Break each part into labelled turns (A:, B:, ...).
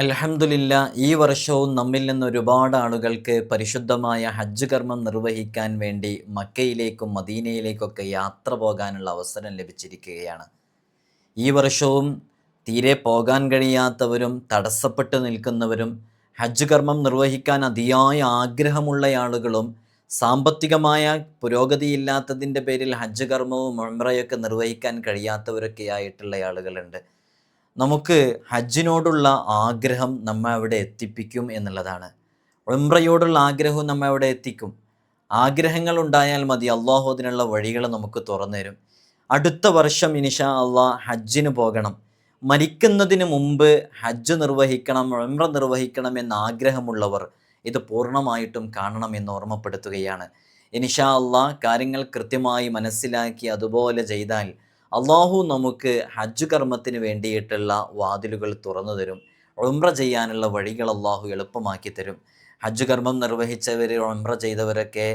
A: അലഹമുല്ല ഈ വർഷവും നമ്മിൽ നിന്ന് ഒരുപാട് ആളുകൾക്ക് പരിശുദ്ധമായ ഹജ്ജ് കർമ്മം നിർവഹിക്കാൻ വേണ്ടി മക്കയിലേക്കും മദീനയിലേക്കൊക്കെ യാത്ര പോകാനുള്ള അവസരം ലഭിച്ചിരിക്കുകയാണ് ഈ വർഷവും തീരെ പോകാൻ കഴിയാത്തവരും തടസ്സപ്പെട്ട് നിൽക്കുന്നവരും ഹജ്ജ് കർമ്മം നിർവഹിക്കാൻ അതിയായ ആഗ്രഹമുള്ള ആളുകളും സാമ്പത്തികമായ പുരോഗതിയില്ലാത്തതിൻ്റെ പേരിൽ ഹജ്ജ് കർമ്മവും മെമ്പറയൊക്കെ നിർവഹിക്കാൻ കഴിയാത്തവരൊക്കെ ആയിട്ടുള്ള ആളുകളുണ്ട് നമുക്ക് ഹജ്ജിനോടുള്ള ആഗ്രഹം നമ്മെ അവിടെ എത്തിപ്പിക്കും എന്നുള്ളതാണ് ഉംറയോടുള്ള ആഗ്രഹവും നമ്മെ അവിടെ എത്തിക്കും ആഗ്രഹങ്ങൾ ഉണ്ടായാൽ മതി അള്ളാഹു അതിനുള്ള വഴികൾ നമുക്ക് തുറന്നു അടുത്ത വർഷം ഇനിഷ അള്ളാഹ് ഹജ്ജിന് പോകണം മരിക്കുന്നതിന് മുമ്പ് ഹജ്ജ് നിർവഹിക്കണം ഉംറ നിർവഹിക്കണം എന്ന ആഗ്രഹമുള്ളവർ ഇത് പൂർണ്ണമായിട്ടും കാണണം എന്ന് ഓർമ്മപ്പെടുത്തുകയാണ് ഇനിഷ അള്ളാഹ് കാര്യങ്ങൾ കൃത്യമായി മനസ്സിലാക്കി അതുപോലെ ചെയ്താൽ അള്ളാഹു നമുക്ക് ഹജ്ജ് കർമ്മത്തിന് വേണ്ടിയിട്ടുള്ള വാതിലുകൾ തുറന്നു തരും ഉംറ ചെയ്യാനുള്ള വഴികൾ അള്ളാഹു എളുപ്പമാക്കി തരും ഹജ്ജ് കർമ്മം നിർവഹിച്ചവർ ഉംറ ചെയ്തവരൊക്കെ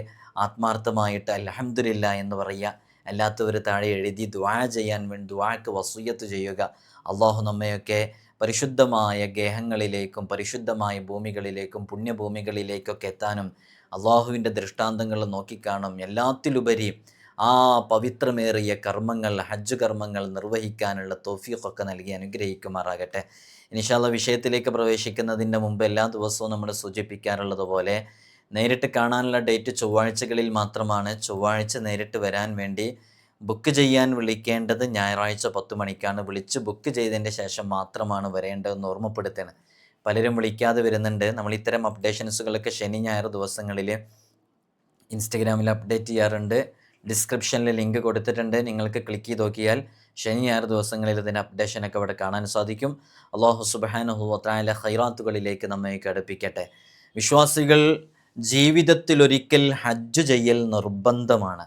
A: ആത്മാർത്ഥമായിട്ട് അലഹമില്ല എന്ന് പറയുക അല്ലാത്തവർ താഴെ എഴുതി ദ്വാ ചെയ്യാൻ വേണ്ടി ദ്വാക്ക് വസൂയത്ത് ചെയ്യുക അള്ളാഹു നമ്മയൊക്കെ പരിശുദ്ധമായ ഗേഹങ്ങളിലേക്കും പരിശുദ്ധമായ ഭൂമികളിലേക്കും പുണ്യഭൂമികളിലേക്കൊക്കെ എത്താനും അള്ളാഹുവിൻ്റെ ദൃഷ്ടാന്തങ്ങൾ നോക്കിക്കാണും എല്ലാത്തിലുപരി ആ പവിത്രമേറിയ കർമ്മങ്ങൾ ഹജ്ജ് കർമ്മങ്ങൾ നിർവഹിക്കാനുള്ള തോഫിയൊക്കെ നൽകി അനുഗ്രഹിക്കുമാറാകട്ടെ ഇനിഷാല്ല വിഷയത്തിലേക്ക് പ്രവേശിക്കുന്നതിൻ്റെ മുമ്പ് എല്ലാ ദിവസവും നമ്മൾ സൂചിപ്പിക്കാറുള്ളതുപോലെ നേരിട്ട് കാണാനുള്ള ഡേറ്റ് ചൊവ്വാഴ്ചകളിൽ മാത്രമാണ് ചൊവ്വാഴ്ച നേരിട്ട് വരാൻ വേണ്ടി ബുക്ക് ചെയ്യാൻ വിളിക്കേണ്ടത് ഞായറാഴ്ച പത്ത് മണിക്കാണ് വിളിച്ച് ബുക്ക് ചെയ്തതിൻ്റെ ശേഷം മാത്രമാണ് വരേണ്ടതെന്ന് ഓർമ്മപ്പെടുത്തുന്നത് പലരും വിളിക്കാതെ വരുന്നുണ്ട് നമ്മൾ ഇത്തരം അപ്ഡേഷൻസുകളൊക്കെ ശനി ഞായർ ദിവസങ്ങളിൽ ഇൻസ്റ്റഗ്രാമിൽ അപ്ഡേറ്റ് ചെയ്യാറുണ്ട് ഡിസ്ക്രിപ്ഷനിൽ ലിങ്ക് കൊടുത്തിട്ടുണ്ട് നിങ്ങൾക്ക് ക്ലിക്ക് ചെയ്ത് നോക്കിയാൽ ശനി ഞായർ ദിവസങ്ങളിൽ ഇതിൻ്റെ അപ്ഡേഷനൊക്കെ ഇവിടെ കാണാൻ സാധിക്കും അള്ളാഹു സുബാനുഹു അത്രാല ഹൈറാത്തുകളിലേക്ക് നമ്മെ കടുപ്പിക്കട്ടെ വിശ്വാസികൾ ജീവിതത്തിലൊരിക്കൽ ഹജ്ജ് ചെയ്യൽ നിർബന്ധമാണ്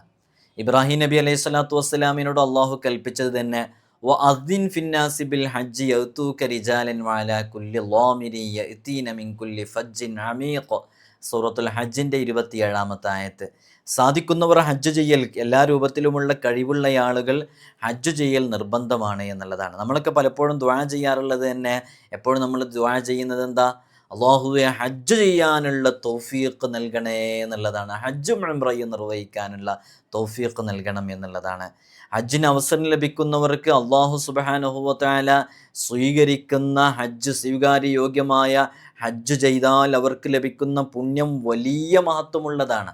A: ഇബ്രാഹിം നബി അലൈഹി സ്വലാത്തു വസ്സലാമിനോട് അള്ളാഹു കൽപ്പിച്ചത് തന്നെ വ അദ്ദിൻ ഫിന്നാസിബിൽ ഹജ്ജ് കുല്ലി മിൻ കുല്ലി ഫജ്ജിൻ സൂറത്തുൽ ഹജ്ജിൻ്റെ ഇരുപത്തിയേഴാമത്തെ ആയത്ത് സാധിക്കുന്നവർ ഹജ്ജ് ചെയ്യൽ എല്ലാ രൂപത്തിലുമുള്ള കഴിവുള്ള ആളുകൾ ഹജ്ജ് ചെയ്യൽ നിർബന്ധമാണ് എന്നുള്ളതാണ് നമ്മളൊക്കെ പലപ്പോഴും ദ്വാ ചെയ്യാറുള്ളത് തന്നെ എപ്പോഴും നമ്മൾ ദ്വാ ചെയ്യുന്നത് എന്താ അള്ളാഹുവെ ഹജ്ജ് ചെയ്യാനുള്ള തോഫീക്ക് നൽകണേ എന്നുള്ളതാണ് ഹജ്ജ് മെമ്പറയും നിർവഹിക്കാനുള്ള തോഫീക്ക് നൽകണം എന്നുള്ളതാണ് ഹജ്ജിന് അവസരം ലഭിക്കുന്നവർക്ക് അള്ളാഹു സുബാനുഹുവല സ്വീകരിക്കുന്ന ഹജ്ജ് സ്വീകാര്യയോഗ്യമായ ഹജ്ജ് ചെയ്താൽ അവർക്ക് ലഭിക്കുന്ന പുണ്യം വലിയ മഹത്വമുള്ളതാണ്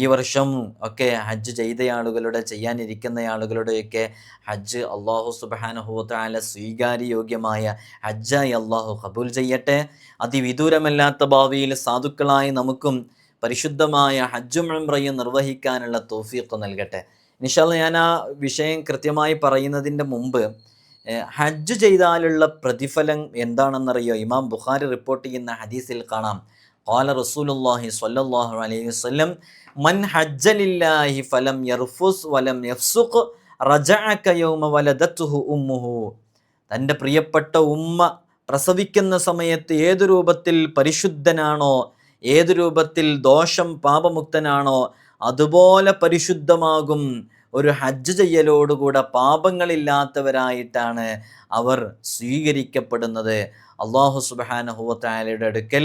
A: ഈ വർഷം ഒക്കെ ഹജ്ജ് ചെയ്ത ആളുകളുടെ ചെയ്യാനിരിക്കുന്ന ആളുകളുടെയൊക്കെ ഹജ്ജ് അള്ളാഹു സ്വീകാര്യ സ്വീകാര്യയോഗ്യമായ ഹജ്ജായി അള്ളാഹു കബൂൽ ചെയ്യട്ടെ അതിവിദൂരമല്ലാത്ത ഭാവിയിൽ സാധുക്കളായി നമുക്കും പരിശുദ്ധമായ ഹജ്ജും ഉംറയും നിർവഹിക്കാനുള്ള തോഫീക്ക് നൽകട്ടെ നിഷാല് ഞാൻ ആ വിഷയം കൃത്യമായി പറയുന്നതിൻ്റെ മുമ്പ് ഹജ്ജ് ചെയ്താലുള്ള പ്രതിഫലം എന്താണെന്നറിയോ ഇമാം ബുഖാരി റിപ്പോർട്ട് ചെയ്യുന്ന ഹദീസിൽ കാണാം قال رسول الله صلى الله عليه وسلم من حج لله فلم يرفس ولم يفسق رجعك يوم ولدته أمه തൻ്റെ പ്രിയപ്പെട്ട ഉമ്മ പ്രസവിക്കുന്ന സമയത്ത് ഏതു രൂപത്തിൽ പരിശുദ്ധനാണോ ഏതു രൂപത്തിൽ ദോഷം പാപമുക്തനാണോ അതുപോലെ പരിശുദ്ധമാകും ഒരു ഹജ്ജ് ചെയ്യലോടുകൂടെ പാപങ്ങളില്ലാത്തവരായിട്ടാണ് അവർ സ്വീകരിക്കപ്പെടുന്നത് അള്ളാഹു സുബാനഹുവത്തായാലയുടെ അടുക്കൽ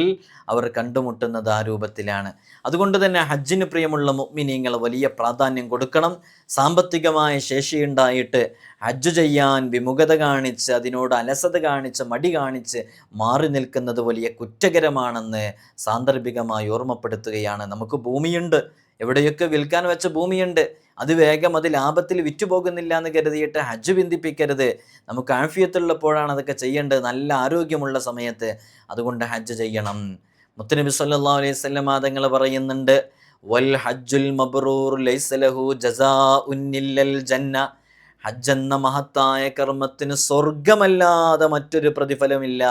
A: അവർ കണ്ടുമുട്ടുന്നത് ആ രൂപത്തിലാണ് അതുകൊണ്ട് തന്നെ ഹജ്ജിന് പ്രിയമുള്ള മുഗ്മിനീങ്ങൾ വലിയ പ്രാധാന്യം കൊടുക്കണം സാമ്പത്തികമായ ശേഷിയുണ്ടായിട്ട് ഹജ്ജ് ചെയ്യാൻ വിമുഖത കാണിച്ച് അതിനോട് അലസത കാണിച്ച് മടി കാണിച്ച് മാറി നിൽക്കുന്നത് വലിയ കുറ്റകരമാണെന്ന് സാന്ദർഭികമായി ഓർമ്മപ്പെടുത്തുകയാണ് നമുക്ക് ഭൂമിയുണ്ട് എവിടെയൊക്കെ വിൽക്കാൻ വെച്ച ഭൂമിയുണ്ട് അത് വേഗം അത് ലാഭത്തിൽ വിറ്റുപോകുന്നില്ല എന്ന് കരുതിയിട്ട് ഹജ്ജ് ബിന്ദിപ്പിക്കരുത് നമുക്ക് ആഫിയത്തുള്ളപ്പോഴാണ് അതൊക്കെ ചെയ്യേണ്ടത് നല്ല ആരോഗ്യമുള്ള സമയത്ത് അതുകൊണ്ട് ഹജ്ജ് ചെയ്യണം മുത്തനബി സല്ലാ അലൈഹി മാതങ്ങൾ തങ്ങൾ പറയുന്നുണ്ട് വൽ ഹജ്ജുൽ മബ്റൂർ ജന്ന ഹജ്ജ് എന്ന മഹത്തായ കർമ്മത്തിന് സ്വർഗമല്ലാതെ മറ്റൊരു പ്രതിഫലമില്ല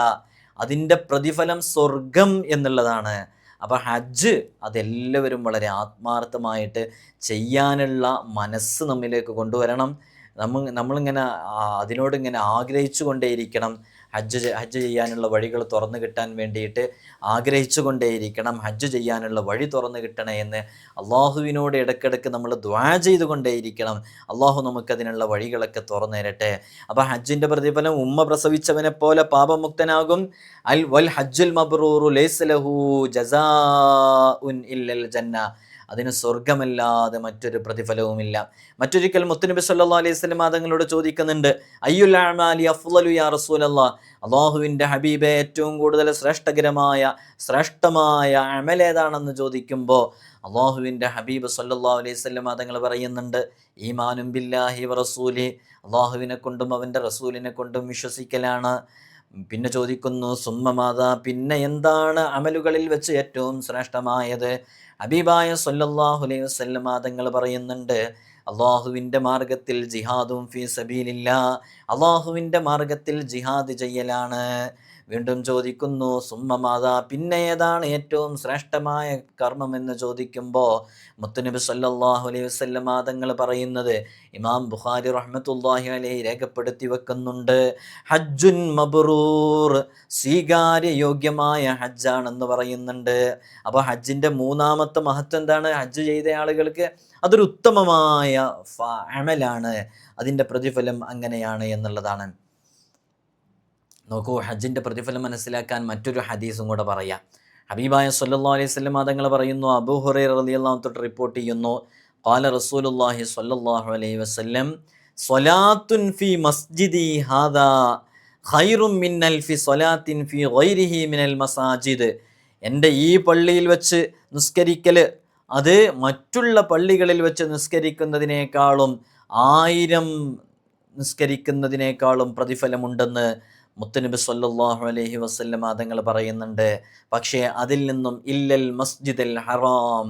A: അതിൻ്റെ പ്രതിഫലം സ്വർഗം എന്നുള്ളതാണ് അപ്പോൾ ഹജ്ജ് അതെല്ലാവരും വളരെ ആത്മാർത്ഥമായിട്ട് ചെയ്യാനുള്ള മനസ്സ് നമ്മിലേക്ക് കൊണ്ടുവരണം നമ്മൾ നമ്മളിങ്ങനെ അതിനോടിങ്ങനെ ആഗ്രഹിച്ചു കൊണ്ടേയിരിക്കണം ഹജ്ജ് ഹജ്ജ് ചെയ്യാനുള്ള വഴികൾ തുറന്നു കിട്ടാൻ വേണ്ടിയിട്ട് ആഗ്രഹിച്ചുകൊണ്ടേയിരിക്കണം ഹജ്ജ് ചെയ്യാനുള്ള വഴി തുറന്നു കിട്ടണേ എന്ന് അള്ളാഹുവിനോട് ഇടയ്ക്കിടയ്ക്ക് നമ്മൾ ദ്വാ ചെയ്തുകൊണ്ടേയിരിക്കണം അള്ളാഹു നമുക്കതിനുള്ള വഴികളൊക്കെ തുറന്നു തരട്ടെ അപ്പോൾ ഹജ്ജിൻ്റെ പ്രതിഫലം ഉമ്മ പ്രസവിച്ചവനെ പോലെ പാപമുക്തനാകും അൽ വൽ ഹജ്ജുൽ മബ്രൂറു ലൈസ് ലഹു ജസാ ഉൻ ഇല്ലൽ ജന്ന അതിന് സ്വർഗമല്ലാതെ മറ്റൊരു പ്രതിഫലവുമില്ല മറ്റൊരിക്കൽ മുത്തുനബി സല്ലാ അലൈഹി സ്വലം തങ്ങളോട് ചോദിക്കുന്നുണ്ട് അയ്യുലാമാലി അഫ്ലലു യാ റസൂലല്ലാ അള്ളാഹുവിൻ്റെ ഹബീബെ ഏറ്റവും കൂടുതൽ ശ്രേഷ്ഠകരമായ ശ്രേഷ്ഠമായ അമലേതാണെന്ന് ഏതാണെന്ന് ചോദിക്കുമ്പോൾ അള്ളാഹുവിൻ്റെ ഹബീബ് സല്ലാ അലൈഹി സ്വലം തങ്ങൾ പറയുന്നുണ്ട് ഈമാനും ബില്ലാഹി റസൂലി അള്ളാഹുവിനെ കൊണ്ടും അവൻ്റെ റസൂലിനെ കൊണ്ടും വിശ്വസിക്കലാണ് പിന്നെ ചോദിക്കുന്നു സുമ്മമാതാ പിന്നെ എന്താണ് അമലുകളിൽ വെച്ച് ഏറ്റവും ശ്രേഷ്ഠമായത് അബീബായ സൊല്ലാഹുലൈ അലൈഹി വസ്ലമ തങ്ങൾ പറയുന്നുണ്ട് അള്ളാഹുവിൻ്റെ മാർഗത്തിൽ ജിഹാദും ഫീ സബീലില്ല അള്ളാഹുവിൻ്റെ മാർഗത്തിൽ ജിഹാദ് ചെയ്യലാണ് വീണ്ടും ചോദിക്കുന്നു സുമ്മമാതാ പിന്നെ ഏതാണ് ഏറ്റവും ശ്രേഷ്ഠമായ കർമ്മം എന്ന് ചോദിക്കുമ്പോൾ മുത്തുനബി സല്ലാഹു അലൈഹി വസ്ല്ലം തങ്ങൾ പറയുന്നത് ഇമാം ബുഖാരി റഹ്മത്തുല്ലാഹി അലൈ രേഖപ്പെടുത്തി വെക്കുന്നുണ്ട് ഹജ്ജുൻ മബ്രൂർ സ്വീകാര്യയോഗ്യമായ ഹജ്ജാണെന്ന് പറയുന്നുണ്ട് അപ്പോൾ ഹജ്ജിൻ്റെ മൂന്നാമത്തെ മഹത്വം എന്താണ് ഹജ്ജ് ചെയ്ത ആളുകൾക്ക് അതൊരു ഉത്തമമായ അമലാണ് അതിൻ്റെ പ്രതിഫലം അങ്ങനെയാണ് എന്നുള്ളതാണ് നോക്കൂ ഹജ്ജിൻ്റെ പ്രതിഫലം മനസ്സിലാക്കാൻ മറ്റൊരു ഹദീസും കൂടെ പറയാം ഹബീബായ സല്ലാ അലൈഹി സ്വല്ലം തങ്ങൾ പറയുന്നു അബു ഹുറൈ റലിയല്ലാം തൊട്ട് റിപ്പോർട്ട് ചെയ്യുന്നു ഖാല رسول الله അലൈഹി الله عليه وسلم മസ്ജിദി في مسجدي هذا خير من ألف ഗൈരിഹി മിനൽ മസാജിദ് എൻ്റെ ഈ പള്ളിയിൽ വെച്ച് നിസ്കരിക്കൽ അത് മറ്റുള്ള പള്ളികളിൽ വെച്ച് നിസ്കരിക്കുന്നതിനേക്കാളും ആയിരം നിസ്കരിക്കുന്നതിനേക്കാളും പ്രതിഫലമുണ്ടെന്ന് മുത്തനബി സല്ലാഹു അലഹി വസ്ല്ല മാതങ്ങൾ പറയുന്നുണ്ട് പക്ഷേ അതിൽ നിന്നും ഇല്ലൽ മസ്ജിദുൽ ഹറാം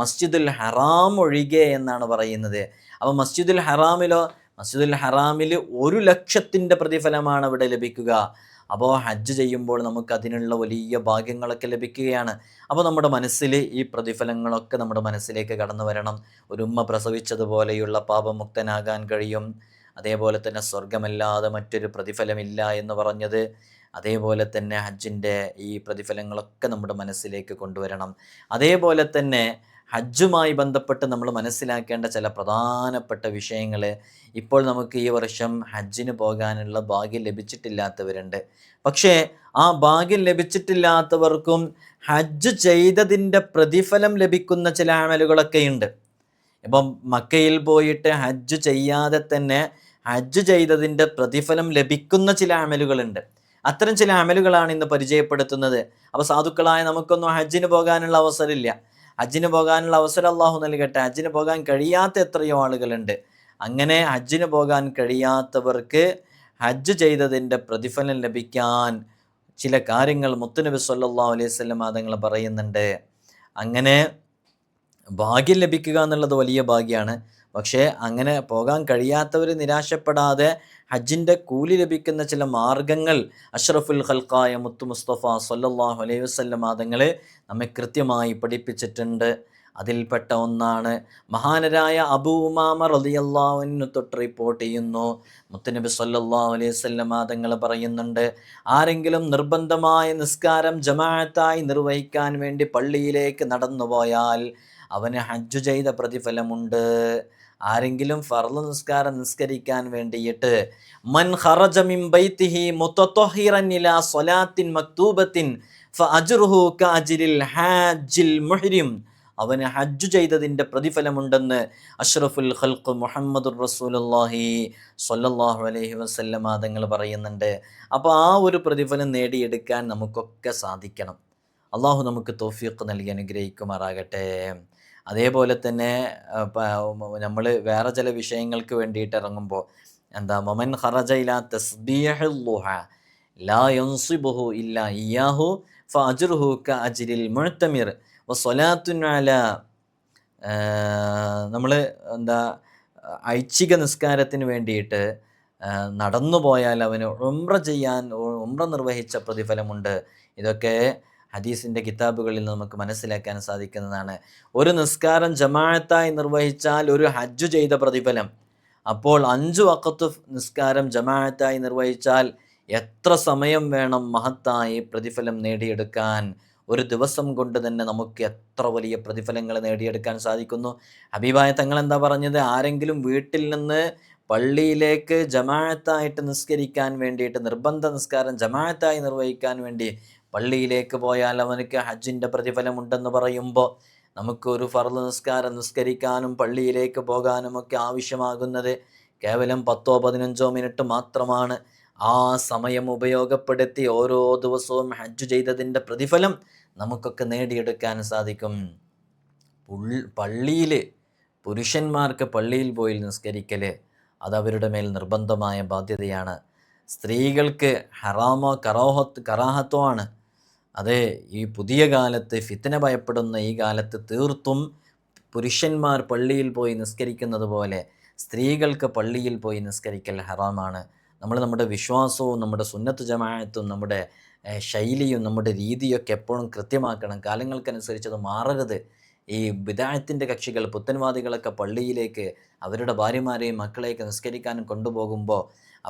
A: മസ്ജിദുൽ ഹറാം ഒഴികെ എന്നാണ് പറയുന്നത് അപ്പോൾ മസ്ജിദുൽ ഹറാമിലോ മസ്ജിദുൽ ഹറാമിൽ ഒരു ലക്ഷത്തിൻ്റെ പ്രതിഫലമാണ് ഇവിടെ ലഭിക്കുക അപ്പോൾ ഹജ്ജ് ചെയ്യുമ്പോൾ നമുക്ക് അതിനുള്ള വലിയ ഭാഗ്യങ്ങളൊക്കെ ലഭിക്കുകയാണ് അപ്പോൾ നമ്മുടെ മനസ്സിൽ ഈ പ്രതിഫലങ്ങളൊക്കെ നമ്മുടെ മനസ്സിലേക്ക് കടന്നു വരണം ഒരു ഉമ്മ പ്രസവിച്ചതുപോലെയുള്ള പാപമുക്തനാകാൻ കഴിയും അതേപോലെ തന്നെ സ്വർഗമല്ലാതെ മറ്റൊരു പ്രതിഫലമില്ല എന്ന് പറഞ്ഞത് അതേപോലെ തന്നെ ഹജ്ജിൻ്റെ ഈ പ്രതിഫലങ്ങളൊക്കെ നമ്മുടെ മനസ്സിലേക്ക് കൊണ്ടുവരണം അതേപോലെ തന്നെ ഹജ്ജുമായി ബന്ധപ്പെട്ട് നമ്മൾ മനസ്സിലാക്കേണ്ട ചില പ്രധാനപ്പെട്ട വിഷയങ്ങൾ ഇപ്പോൾ നമുക്ക് ഈ വർഷം ഹജ്ജിന് പോകാനുള്ള ഭാഗ്യം ലഭിച്ചിട്ടില്ലാത്തവരുണ്ട് പക്ഷേ ആ ഭാഗ്യം ലഭിച്ചിട്ടില്ലാത്തവർക്കും ഹജ്ജ് ചെയ്തതിൻ്റെ പ്രതിഫലം ലഭിക്കുന്ന ചില അമലുകളൊക്കെയുണ്ട് ഇപ്പം മക്കയിൽ പോയിട്ട് ഹജ്ജ് ചെയ്യാതെ തന്നെ ഹജ്ജ് ചെയ്തതിൻ്റെ പ്രതിഫലം ലഭിക്കുന്ന ചില അമലുകളുണ്ട് അത്തരം ചില അമലുകളാണ് ഇന്ന് പരിചയപ്പെടുത്തുന്നത് അപ്പോൾ സാധുക്കളായ നമുക്കൊന്നും ഹജ്ജിന് പോകാനുള്ള അവസരമില്ല ഹജ്ജിന് പോകാനുള്ള അവസരം അള്ളാഹു നൽകട്ടെ ഹജ്ജിന് പോകാൻ കഴിയാത്ത എത്രയോ ആളുകളുണ്ട് അങ്ങനെ ഹജ്ജിന് പോകാൻ കഴിയാത്തവർക്ക് ഹജ്ജ് ചെയ്തതിൻ്റെ പ്രതിഫലം ലഭിക്കാൻ ചില കാര്യങ്ങൾ മുത്തുനബി സല്ലാ അലൈഹി സ്വല്ലം അതങ്ങൾ പറയുന്നുണ്ട് അങ്ങനെ ഭാഗ്യം ലഭിക്കുക എന്നുള്ളത് വലിയ ഭാഗ്യമാണ് പക്ഷേ അങ്ങനെ പോകാൻ കഴിയാത്തവർ നിരാശപ്പെടാതെ ഹജ്ജിൻ്റെ കൂലി ലഭിക്കുന്ന ചില മാർഗങ്ങൾ അഷ്റഫുൽ ഹൽക്കായ മുത്തു മുസ്തഫ സല്ലാഹു അലൈഹി വസ്ലം ആദങ്ങൾ നമ്മെ കൃത്യമായി പഠിപ്പിച്ചിട്ടുണ്ട് അതിൽപ്പെട്ട ഒന്നാണ് മഹാനരായ അബൂമാമ റലിയല്ലാവിനു തൊട്ട് റിപ്പോർട്ട് ചെയ്യുന്നു മുത്തനബി സല്ലാ അലൈഹി മാതങ്ങൾ പറയുന്നുണ്ട് ആരെങ്കിലും നിർബന്ധമായ നിസ്കാരം ജമാഅത്തായി നിർവഹിക്കാൻ വേണ്ടി പള്ളിയിലേക്ക് നടന്നുപോയാൽ അവന് ഹജ്ജു ചെയ്ത പ്രതിഫലമുണ്ട് ആരെങ്കിലും ഫർള് നിസ്കാരം നിസ്കരിക്കാൻ വേണ്ടിയിട്ട് മൻ ഖറജ മിൻ ബൈത്തിഹി മുത്തത്വഹിറൻ ഇലാ സ്വലാത്തിൻ മക്തൂബത്തിൻ ഫഅജ്റുഹു കഅജ്രിൽ ഹാജിൽ മുഹരിം അവന് ഹജ്ജ് ചെയ്തതിൻ്റെ പ്രതിഫലമുണ്ടെന്ന് അഷ്റഫുൽ ഖൽഖ് മുഹമ്മദുർ റസൂലുല്ലാഹി സൊല്ലാഹു അലൈഹി വസല്ലം തങ്ങൾ പറയുന്നുണ്ട് അപ്പോൾ ആ ഒരു പ്രതിഫലം നേടിയെടുക്കാൻ നമുക്കൊക്കെ സാധിക്കണം അള്ളാഹു നമുക്ക് തോഫീഖ് നൽകി അനുഗ്രഹിക്കുമാറാകട്ടെ അതേപോലെ തന്നെ നമ്മൾ വേറെ ചില വിഷയങ്ങൾക്ക് വേണ്ടിയിട്ട് ഇറങ്ങുമ്പോൾ എന്താ മൊമൻ ഹറജ ഇല തസ്ബീഹുഹ ലാ ഇല്ല ഇയാഹു ഫഅജ്റുഹു ക അജ്രിൽ മുഴത്തമിർ വസ്വലാത്തുനാല നമ്മൾ എന്താ ഐച്ഛിക നിസ്കാരത്തിന് വേണ്ടിയിട്ട് നടന്നു പോയാൽ അവന് ഉമ്ര ചെയ്യാൻ ഉമ്ര നിർവഹിച്ച പ്രതിഫലമുണ്ട് ഇതൊക്കെ ഹദീസിൻ്റെ കിതാബുകളിൽ നമുക്ക് മനസ്സിലാക്കാൻ സാധിക്കുന്നതാണ് ഒരു നിസ്കാരം ജമാഅത്തായി നിർവഹിച്ചാൽ ഒരു ഹജ്ജ് ചെയ്ത പ്രതിഫലം അപ്പോൾ അഞ്ച് വക്കത്ത് നിസ്കാരം ജമാഅത്തായി നിർവഹിച്ചാൽ എത്ര സമയം വേണം മഹത്തായി പ്രതിഫലം നേടിയെടുക്കാൻ ഒരു ദിവസം കൊണ്ട് തന്നെ നമുക്ക് എത്ര വലിയ പ്രതിഫലങ്ങൾ നേടിയെടുക്കാൻ സാധിക്കുന്നു അഭിപ്രായ തങ്ങൾ എന്താ പറഞ്ഞത് ആരെങ്കിലും വീട്ടിൽ നിന്ന് പള്ളിയിലേക്ക് ജമാഅത്തായിട്ട് നിസ്കരിക്കാൻ വേണ്ടിയിട്ട് നിർബന്ധ നിസ്കാരം ജമാഅത്തായി നിർവഹിക്കാൻ വേണ്ടി പള്ളിയിലേക്ക് പോയാൽ അവനക്ക് ഹജ്ജിൻ്റെ പ്രതിഫലമുണ്ടെന്ന് പറയുമ്പോൾ നമുക്കൊരു ഫർദ് നിസ്കാരം നിസ്കരിക്കാനും പള്ളിയിലേക്ക് പോകാനും ഒക്കെ ആവശ്യമാകുന്നത് കേവലം പത്തോ പതിനഞ്ചോ മിനിറ്റ് മാത്രമാണ് ആ സമയം ഉപയോഗപ്പെടുത്തി ഓരോ ദിവസവും ഹജ്ജ് ചെയ്തതിൻ്റെ പ്രതിഫലം നമുക്കൊക്കെ നേടിയെടുക്കാൻ സാധിക്കും പള്ളിയിൽ പുരുഷന്മാർക്ക് പള്ളിയിൽ പോയി നിസ്കരിക്കൽ അതവരുടെ മേൽ നിർബന്ധമായ ബാധ്യതയാണ് സ്ത്രീകൾക്ക് ഹറാമോ കറോഹത്ത് കറാഹത്തോ ആണ് അത് ഈ പുതിയ കാലത്ത് ഫിത്തിനെ ഭയപ്പെടുന്ന ഈ കാലത്ത് തീർത്തും പുരുഷന്മാർ പള്ളിയിൽ പോയി നിസ്കരിക്കുന്നത് പോലെ സ്ത്രീകൾക്ക് പള്ളിയിൽ പോയി നിസ്കരിക്കൽ ഹറാമാണ് നമ്മൾ നമ്മുടെ വിശ്വാസവും നമ്മുടെ സുന്നത്ത് ജമായത്തും നമ്മുടെ ശൈലിയും നമ്മുടെ രീതിയൊക്കെ എപ്പോഴും കൃത്യമാക്കണം കാലങ്ങൾക്കനുസരിച്ച് അത് മാറരുത് ഈ വിദായത്തിൻ്റെ കക്ഷികൾ പുത്തൻവാദികളൊക്കെ പള്ളിയിലേക്ക് അവരുടെ ഭാര്യമാരെയും മക്കളെയൊക്കെ നിസ്കരിക്കാൻ കൊണ്ടുപോകുമ്പോൾ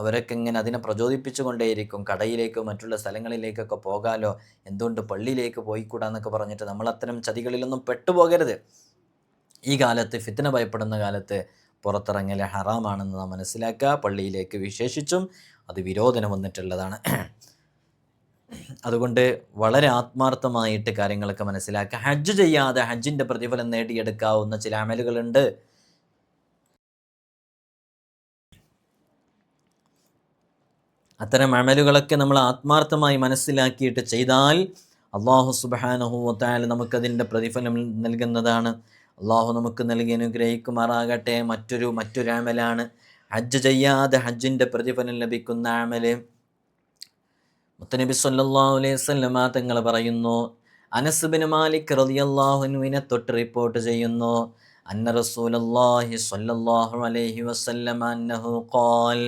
A: അവരൊക്കെ ഇങ്ങനെ അതിനെ പ്രചോദിപ്പിച്ചുകൊണ്ടേയിരിക്കും കടയിലേക്കോ മറ്റുള്ള സ്ഥലങ്ങളിലേക്കൊക്കെ പോകാലോ എന്തുകൊണ്ട് പള്ളിയിലേക്ക് പോയിക്കൂടാന്നൊക്കെ പറഞ്ഞിട്ട് നമ്മൾ അത്തരം ചതികളിലൊന്നും പെട്ടുപോകരുത് ഈ കാലത്ത് ഫിത്തിന ഭയപ്പെടുന്ന കാലത്ത് പുറത്തിറങ്ങൽ ഹറാമാണെന്ന് നാം മനസ്സിലാക്കുക പള്ളിയിലേക്ക് വിശേഷിച്ചും അത് വിരോധനം വന്നിട്ടുള്ളതാണ് അതുകൊണ്ട് വളരെ ആത്മാർത്ഥമായിട്ട് കാര്യങ്ങളൊക്കെ മനസ്സിലാക്കുക ഹജ്ജ് ചെയ്യാതെ ഹജ്ജിൻ്റെ പ്രതിഫലം നേടിയെടുക്കാവുന്ന ചില അമലുകളുണ്ട് അത്തരം അമലുകളൊക്കെ നമ്മൾ ആത്മാർത്ഥമായി മനസ്സിലാക്കിയിട്ട് ചെയ്താൽ അള്ളാഹു സുബാനഹുവത്തായാലും നമുക്കതിൻ്റെ പ്രതിഫലം നൽകുന്നതാണ് അള്ളാഹു നമുക്ക് നൽകി അനുഗ്രഹിക്കുമാറാകട്ടെ മറ്റൊരു മറ്റൊരു ആമലാണ് ഹജ്ജ് ചെയ്യാതെ ഹജ്ജിൻ്റെ പ്രതിഫലം ലഭിക്കുന്ന ആമല് മുത്തനബി സല്ലാഹു അലൈഹി തങ്ങൾ പറയുന്നു അനസുബിൻ മാലിക് റതിയല്ലാഹുനുവിനെ തൊട്ട് റിപ്പോർട്ട് ചെയ്യുന്നു അന്ന റസൂലല്ലാഹി സ്വല്ലല്ലാഹു അലൈഹി വസല്ലമ ഖാൽ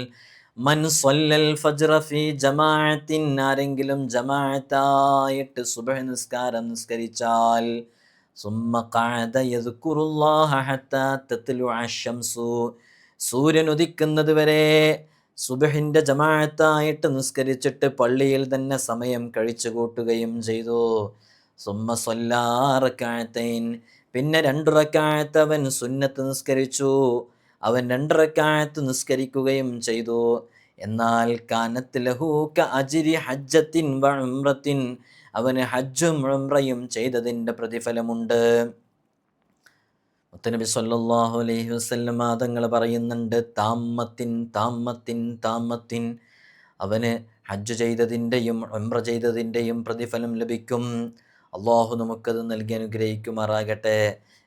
A: മൻ സൊല്ലൽ ഫജ്റഫി ജമാഅത്തിൻ ആരെങ്കിലും ജമാഅത്തായിട്ട് സുബഹ നിസ്കാരം നിസ്കരിച്ചാൽ സുമ്മ കാത യദ്ക്കുറുല്ലാഹത്തത്തിലുഷംസു സൂര്യൻ ഉദിക്കുന്നത് വരെ സുബഹിൻ്റെ ജമാഅത്തായിട്ട് നിസ്കരിച്ചിട്ട് പള്ളിയിൽ തന്നെ സമയം കഴിച്ചു കൂട്ടുകയും ചെയ്തു സുമ്മ സൊല്ലാറക്കാഴത്തൈൻ പിന്നെ രണ്ടുറക്കാഴത്തവൻ സുന്നത്ത് നിസ്കരിച്ചു അവൻ രണ്ടരക്കാലത്ത് നിസ്കരിക്കുകയും ചെയ്തു എന്നാൽ കാനത്ത് ലഹൂക്ക അജിരി ഹജ്ജത്തിൻ വഴമ്രത്തിൻ അവന് ഹജ്ജും ഉംറയും ചെയ്തതിൻ്റെ പ്രതിഫലമുണ്ട് മുത്തനബി സല്ലാഹു അലൈഹി വസ്ലം മാതങ്ങൾ പറയുന്നുണ്ട് താമത്തിൻ താമത്തിൻ താമത്തിൻ അവന് ഹജ്ജ് ചെയ്തതിൻ്റെയും ഉംറ ചെയ്തതിൻ്റെയും പ്രതിഫലം ലഭിക്കും അള്ളാഹു നമുക്കത് നൽകി അനുഗ്രഹിക്കുമാറാകട്ടെ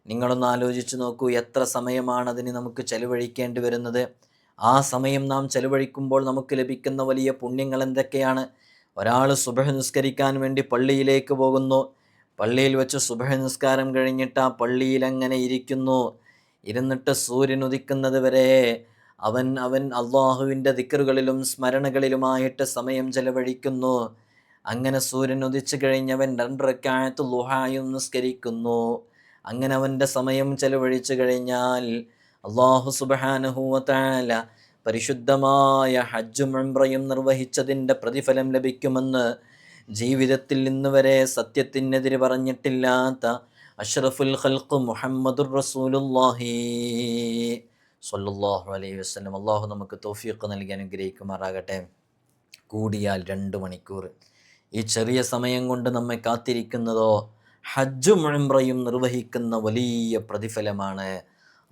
A: നിങ്ങളൊന്ന് ആലോചിച്ച് നോക്കൂ എത്ര സമയമാണ് അതിന് നമുക്ക് ചെലവഴിക്കേണ്ടി വരുന്നത് ആ സമയം നാം ചെലവഴിക്കുമ്പോൾ നമുക്ക് ലഭിക്കുന്ന വലിയ പുണ്യങ്ങൾ എന്തൊക്കെയാണ് ഒരാൾ സുബഹ നിസ്കരിക്കാൻ വേണ്ടി പള്ളിയിലേക്ക് പോകുന്നു പള്ളിയിൽ വെച്ച് സുബഹ നിസ്കാരം കഴിഞ്ഞിട്ട് ആ പള്ളിയിൽ അങ്ങനെ ഇരിക്കുന്നു ഇരുന്നിട്ട് സൂര്യൻ ഉദിക്കുന്നത് വരെ അവൻ അവൻ അള്ളാഹുവിൻ്റെ ദിക്കറുകളിലും സ്മരണകളിലുമായിട്ട് സമയം ചെലവഴിക്കുന്നു അങ്ങനെ സൂര്യൻ ഉദിച്ചു കഴിഞ്ഞവൻ രണ്ടരക്കാഴത്ത് ലുഹായും നിസ്കരിക്കുന്നു അങ്ങനെ അവൻ്റെ സമയം ചെലവഴിച്ചു കഴിഞ്ഞാൽ അള്ളാഹു സുബാനുഹൂവത്താല പരിശുദ്ധമായ ഹജ്ജും എംബ്രയും നിർവഹിച്ചതിൻ്റെ പ്രതിഫലം ലഭിക്കുമെന്ന് ജീവിതത്തിൽ ഇന്ന് വരെ സത്യത്തിനെതിരെ പറഞ്ഞിട്ടില്ലാത്ത അഷ്റഫുൽ ഖൽഖ് മുഹമ്മദുർ റസൂലുല്ലാഹി സൊല്ലാഹു അലൈഹി വസ്ലം അള്ളാഹു നമുക്ക് തോഫിയൊക്കെ നൽകി അനുഗ്രഹിക്കുമാറാകട്ടെ കൂടിയാൽ രണ്ട് മണിക്കൂർ ഈ ചെറിയ സമയം കൊണ്ട് നമ്മെ കാത്തിരിക്കുന്നതോ ഹജ്ജും ഉംറയും നിർവഹിക്കുന്ന വലിയ പ്രതിഫലമാണ്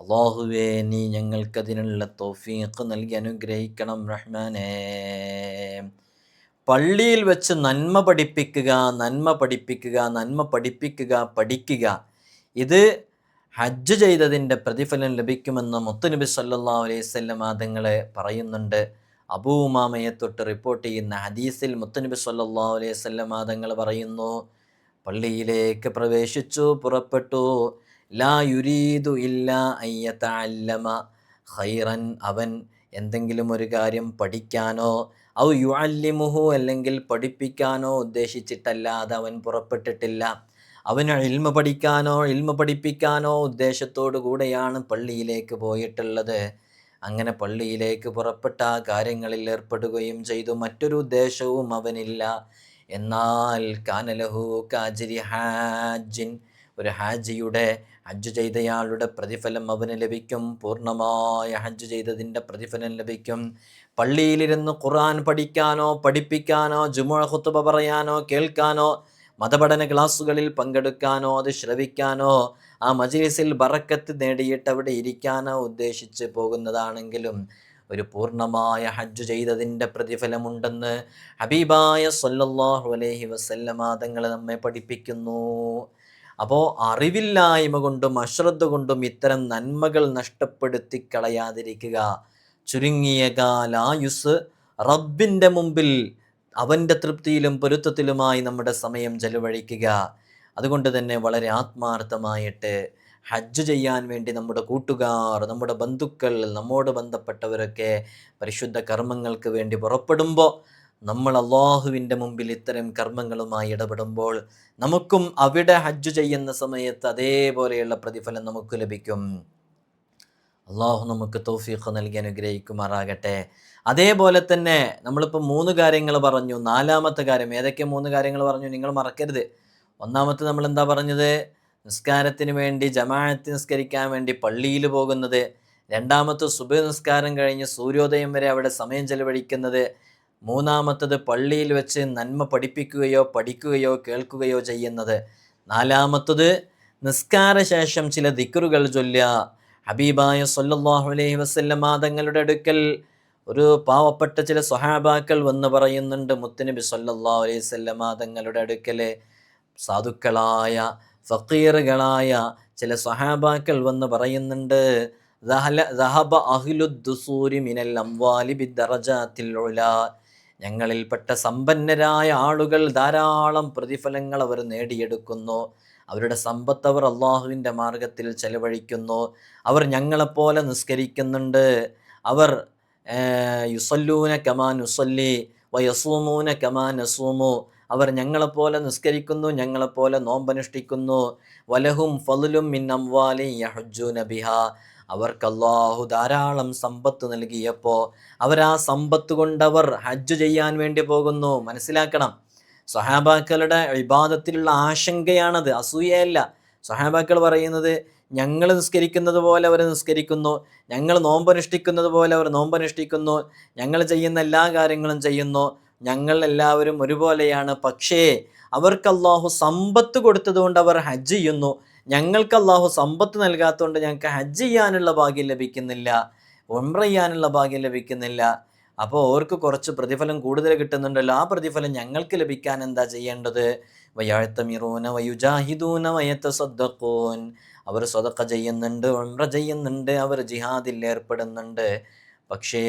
A: അള്ളാഹുവേ നീ ഞങ്ങൾക്കതിനുള്ള തോഫീക്ക് നൽകി അനുഗ്രഹിക്കണം റഹ്മാനേ പള്ളിയിൽ വെച്ച് നന്മ പഠിപ്പിക്കുക നന്മ പഠിപ്പിക്കുക നന്മ പഠിപ്പിക്കുക പഠിക്കുക ഇത് ഹജ്ജ് ചെയ്തതിൻ്റെ പ്രതിഫലം ലഭിക്കുമെന്ന് മുത്തുനബി സല്ലാ അലൈവല്ലം ആദങ്ങളെ പറയുന്നുണ്ട് അബൂമാമയെ തൊട്ട് റിപ്പോർട്ട് ചെയ്യുന്ന ഹദീസിൽ മുത്തനബി സല്ലാ അലൈഹി സ്വല്ലം തങ്ങൾ പറയുന്നു പള്ളിയിലേക്ക് പ്രവേശിച്ചു പുറപ്പെട്ടു ലാ യുരീദു ഇല്ല അയ്യത്ത ഖൈറൻ അവൻ എന്തെങ്കിലും ഒരു കാര്യം പഠിക്കാനോ ഔ യു അല്ലിമുഹു അല്ലെങ്കിൽ പഠിപ്പിക്കാനോ ഉദ്ദേശിച്ചിട്ടല്ലാതെ അവൻ പുറപ്പെട്ടിട്ടില്ല അവന് ഇൽമ പഠിക്കാനോ ഇൽമ പഠിപ്പിക്കാനോ ഉദ്ദേശത്തോടു കൂടെയാണ് പള്ളിയിലേക്ക് പോയിട്ടുള്ളത് അങ്ങനെ പള്ളിയിലേക്ക് പുറപ്പെട്ട ആ കാര്യങ്ങളിൽ ഏർപ്പെടുകയും ചെയ്തു മറ്റൊരു ഉദ്ദേശവും അവനില്ല എന്നാൽ കാനലഹു കാജിരി ഹാജിൻ ഒരു ഹാജിയുടെ ഹജ്ജ് ചെയ്തയാളുടെ പ്രതിഫലം അവന് ലഭിക്കും പൂർണ്ണമായ ഹജ്ജ് ചെയ്തതിൻ്റെ പ്രതിഫലം ലഭിക്കും പള്ളിയിലിരുന്ന് ഖുർആൻ പഠിക്കാനോ പഠിപ്പിക്കാനോ ജുമുഴ ഖുത്തുബ പറയാനോ കേൾക്കാനോ മതപഠന ക്ലാസ്സുകളിൽ പങ്കെടുക്കാനോ അത് ശ്രവിക്കാനോ ആ മജ്ലിസിൽ ബറക്കത്ത് നേടിയിട്ട് അവിടെ ഇരിക്കാനോ ഉദ്ദേശിച്ച് പോകുന്നതാണെങ്കിലും ഒരു പൂർണ്ണമായ ഹജ്ജ് ചെയ്തതിൻ്റെ പ്രതിഫലമുണ്ടെന്ന് ഹബീബായ സൊല്ലാഹു അലൈഹി വസല്ലമാതങ്ങൾ നമ്മെ പഠിപ്പിക്കുന്നു അപ്പോൾ അറിവില്ലായ്മ കൊണ്ടും അശ്രദ്ധ കൊണ്ടും ഇത്തരം നന്മകൾ നഷ്ടപ്പെടുത്തി കളയാതിരിക്കുക ചുരുങ്ങിയ കാലായുസ് റബ്ബിൻ്റെ മുമ്പിൽ അവൻ്റെ തൃപ്തിയിലും പൊരുത്തത്തിലുമായി നമ്മുടെ സമയം ചെലവഴിക്കുക അതുകൊണ്ട് തന്നെ വളരെ ആത്മാർത്ഥമായിട്ട് ഹജ്ജ് ചെയ്യാൻ വേണ്ടി നമ്മുടെ കൂട്ടുകാർ നമ്മുടെ ബന്ധുക്കൾ നമ്മോട് ബന്ധപ്പെട്ടവരൊക്കെ പരിശുദ്ധ കർമ്മങ്ങൾക്ക് വേണ്ടി പുറപ്പെടുമ്പോൾ നമ്മൾ അള്ളാഹുവിൻ്റെ മുമ്പിൽ ഇത്തരം കർമ്മങ്ങളുമായി ഇടപെടുമ്പോൾ നമുക്കും അവിടെ ഹജ്ജ് ചെയ്യുന്ന സമയത്ത് അതേപോലെയുള്ള പ്രതിഫലം നമുക്ക് ലഭിക്കും അള്ളാഹു നമുക്ക് തോഫീഖ് നൽകി അനുഗ്രഹിക്കുമാറാകട്ടെ അതേപോലെ തന്നെ നമ്മളിപ്പോൾ മൂന്ന് കാര്യങ്ങൾ പറഞ്ഞു നാലാമത്തെ കാര്യം ഏതൊക്കെ മൂന്ന് കാര്യങ്ങൾ പറഞ്ഞു നിങ്ങൾ മറക്കരുത് ഒന്നാമത്തെ നമ്മൾ എന്താ പറഞ്ഞത് നിസ്കാരത്തിന് വേണ്ടി ജമാഅത്ത് നിസ്കരിക്കാൻ വേണ്ടി പള്ളിയിൽ പോകുന്നത് രണ്ടാമത്തെ സുബ നിസ്കാരം കഴിഞ്ഞ് സൂര്യോദയം വരെ അവിടെ സമയം ചെലവഴിക്കുന്നത് മൂന്നാമത്തത് പള്ളിയിൽ വെച്ച് നന്മ പഠിപ്പിക്കുകയോ പഠിക്കുകയോ കേൾക്കുകയോ ചെയ്യുന്നത് നാലാമത്തത് ശേഷം ചില ദിക്കറുകൾ ചൊല്ല ഹബീബായ സൊല്ലാഹു അലൈഹി വസ്ല്ലം തങ്ങളുടെ അടുക്കൽ ഒരു പാവപ്പെട്ട ചില സ്വഹാബാക്കൾ വന്ന് പറയുന്നുണ്ട് മുത്തനബി സല്ലാ അലൈഹി വല്ലം തങ്ങളുടെ അടുക്കൽ സാധുക്കളായ ഫക്കീറുകളായ ചില സഹാബാക്കൾ വന്ന് പറയുന്നുണ്ട് ഞങ്ങളിൽപ്പെട്ട സമ്പന്നരായ ആളുകൾ ധാരാളം പ്രതിഫലങ്ങൾ അവർ നേടിയെടുക്കുന്നു അവരുടെ സമ്പത്ത് അവർ അള്ളാഹുവിൻ്റെ മാർഗത്തിൽ ചെലവഴിക്കുന്നു അവർ ഞങ്ങളെപ്പോലെ നിസ്കരിക്കുന്നുണ്ട് അവർ യുസല്ലൂന കമാൻ യുസല്ലി വയസൂമൂന കമാൻ നസൂമു അവർ ഞങ്ങളെപ്പോലെ നിസ്കരിക്കുന്നു ഞങ്ങളെപ്പോലെ നോമ്പനുഷ്ഠിക്കുന്നു വലഹും ഫലുലും മിൻ അംവാലി നബിഹ അവർക്ക് അള്ളാഹു ധാരാളം സമ്പത്ത് നൽകിയപ്പോൾ അവരാ സമ്പത്ത് കൊണ്ടവർ ഹജ്ജ് ചെയ്യാൻ വേണ്ടി പോകുന്നു മനസ്സിലാക്കണം സഹാബാക്കളുടെ വിവാദത്തിലുള്ള ആശങ്കയാണത് അസൂയയല്ല സഹാബാക്കൾ പറയുന്നത് ഞങ്ങൾ നിസ്കരിക്കുന്നത് പോലെ അവർ നിസ്കരിക്കുന്നു ഞങ്ങൾ നോമ്പനുഷ്ഠിക്കുന്നത് പോലെ അവർ നോമ്പനുഷ്ഠിക്കുന്നു ഞങ്ങൾ ചെയ്യുന്ന എല്ലാ കാര്യങ്ങളും ചെയ്യുന്നു ഞങ്ങൾ എല്ലാവരും ഒരുപോലെയാണ് പക്ഷേ അവർക്ക് അള്ളാഹു സമ്പത്ത് കൊടുത്തതുകൊണ്ട് അവർ ഹജ്ജ് ചെയ്യുന്നു ഞങ്ങൾക്ക് അള്ളാഹു സമ്പത്ത് നൽകാത്തതുകൊണ്ട് ഞങ്ങൾക്ക് ഹജ്ജ് ചെയ്യാനുള്ള ഭാഗ്യം ലഭിക്കുന്നില്ല ഒമ്ര ചെയ്യാനുള്ള ഭാഗ്യം ലഭിക്കുന്നില്ല അപ്പോൾ അവർക്ക് കുറച്ച് പ്രതിഫലം കൂടുതൽ കിട്ടുന്നുണ്ടല്ലോ ആ പ്രതിഫലം ഞങ്ങൾക്ക് ലഭിക്കാൻ എന്താ ചെയ്യേണ്ടത് മിറൂന വയുജാഹിദൂന വയത്ത സദ്ദക്കൂൻ അവർ സ്വതക്ക ചെയ്യുന്നുണ്ട് ഒമ്ര ചെയ്യുന്നുണ്ട് അവർ ജിഹാദിൽ ഏർപ്പെടുന്നുണ്ട് പക്ഷേ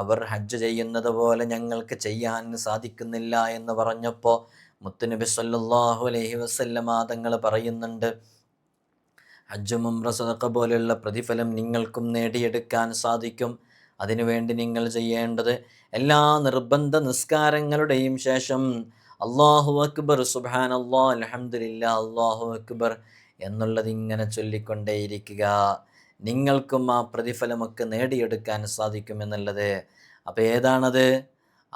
A: അവർ ഹജ്ജ് ചെയ്യുന്നത് പോലെ ഞങ്ങൾക്ക് ചെയ്യാൻ സാധിക്കുന്നില്ല എന്ന് പറഞ്ഞപ്പോൾ മുത്തുനബി സല്ലാഹു അലഹി തങ്ങൾ പറയുന്നുണ്ട് ഹജ്ജും ഉംറസദക്ക പോലെയുള്ള പ്രതിഫലം നിങ്ങൾക്കും നേടിയെടുക്കാൻ സാധിക്കും അതിനുവേണ്ടി നിങ്ങൾ ചെയ്യേണ്ടത് എല്ലാ നിർബന്ധ നിസ്കാരങ്ങളുടെയും ശേഷം അള്ളാഹു അക്ബർ സുബാൻ അള്ളാഹ് അലഹമില്ല അള്ളാഹു അക്ബർ എന്നുള്ളത് ഇങ്ങനെ ചൊല്ലിക്കൊണ്ടേയിരിക്കുക നിങ്ങൾക്കും ആ പ്രതിഫലമൊക്കെ നേടിയെടുക്കാൻ സാധിക്കുമെന്നുള്ളത് അപ്പോൾ ഏതാണത്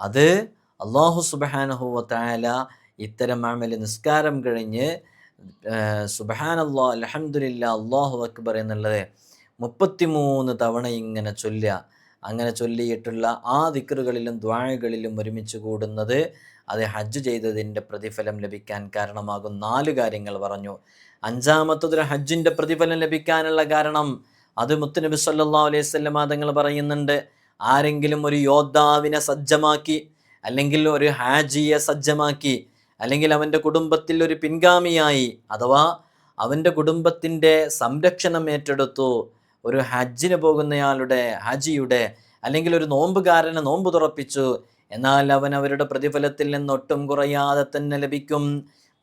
A: അത് അള്ളാഹു സുബഹാനഹുവത്തായാല ഇത്തരം ആമൽ നിസ്കാരം കഴിഞ്ഞ് സുബഹാനല്ലാ അലഹമുല്ല അള്ളാഹു അക്ബർ എന്നുള്ളത് മുപ്പത്തിമൂന്ന് തവണ ഇങ്ങനെ ചൊല്ലുക അങ്ങനെ ചൊല്ലിയിട്ടുള്ള ആ ദിക്കറുകളിലും ദ്വാഴകളിലും ഒരുമിച്ച് കൂടുന്നത് അത് ഹജ്ജ് ചെയ്തതിൻ്റെ പ്രതിഫലം ലഭിക്കാൻ കാരണമാകും നാല് കാര്യങ്ങൾ പറഞ്ഞു അഞ്ചാമത്തതൊരു ഹജ്ജിൻ്റെ പ്രതിഫലം ലഭിക്കാനുള്ള കാരണം അത് മുത്തുനബി സല്ലാ അലൈഹി സ്വല്ലം തങ്ങൾ പറയുന്നുണ്ട് ആരെങ്കിലും ഒരു യോദ്ധാവിനെ സജ്ജമാക്കി അല്ലെങ്കിൽ ഒരു ഹാജിയെ സജ്ജമാക്കി അല്ലെങ്കിൽ അവൻ്റെ കുടുംബത്തിൽ ഒരു പിൻഗാമിയായി അഥവാ അവൻ്റെ കുടുംബത്തിൻ്റെ സംരക്ഷണം ഏറ്റെടുത്തു ഒരു ഹജ്ജിന് പോകുന്നയാളുടെ ഹജിയുടെ അല്ലെങ്കിൽ ഒരു നോമ്പുകാരനെ നോമ്പ് തുറപ്പിച്ചു എന്നാൽ അവൻ അവരുടെ പ്രതിഫലത്തിൽ നിന്നൊട്ടും കുറയാതെ തന്നെ ലഭിക്കും